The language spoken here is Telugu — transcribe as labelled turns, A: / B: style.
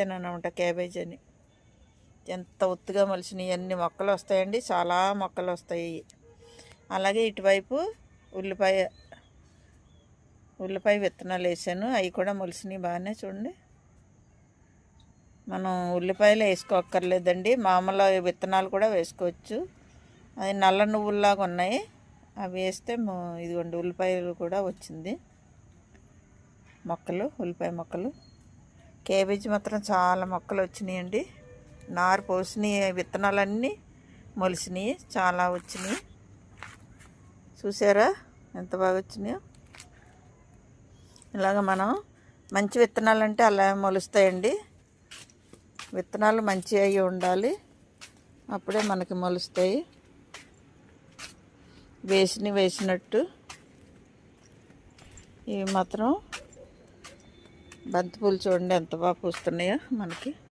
A: అనమాట క్యాబేజ్ అని ఎంత ఒత్తుగా మొలిచినాయి అన్ని మొక్కలు వస్తాయండి. చాలా మొక్కలు వస్తాయి. అలాగే ఇటువైపు ఉల్లిపాయ ఉల్లిపాయ విత్తనాలు వేసాను. అవి కూడా మొలిసినాయి బాగానే చూడండి. మనం ఉల్లిపాయలు వేసుకోక్కర్లేదండి. మామూలు విత్తనాలు కూడా వేసుకోవచ్చు. అది నల్ల నువ్వుల్లాగా ఉన్నాయి. అవి వేస్తే ఇదిగోండి ఉల్లిపాయలు కూడా వచ్చింది. మొక్కలు ఉల్లిపాయ మొక్కలు. కేబేజీ మాత్రం చాలా మొక్కలు వచ్చినాయండి నారు పోసినాయి విత్తనాలన్నీ మొలిసినాయి చాలా వచ్చినాయి. చూసారా? ఎంత బాగా వచ్చినాయో ఇలాగ మనం మంచి విత్తనాలు అంటే అలా మొలుస్తాయండి. విత్తనాలు మంచి అయి ఉండాలి. అప్పుడే మనకి మొలుస్తాయి. వేసినవి వేసినట్టు. ఇవి మాత్రం బంతిపూలు చూడండి ఎంత బాగా పూస్తున్నాయో మనకి.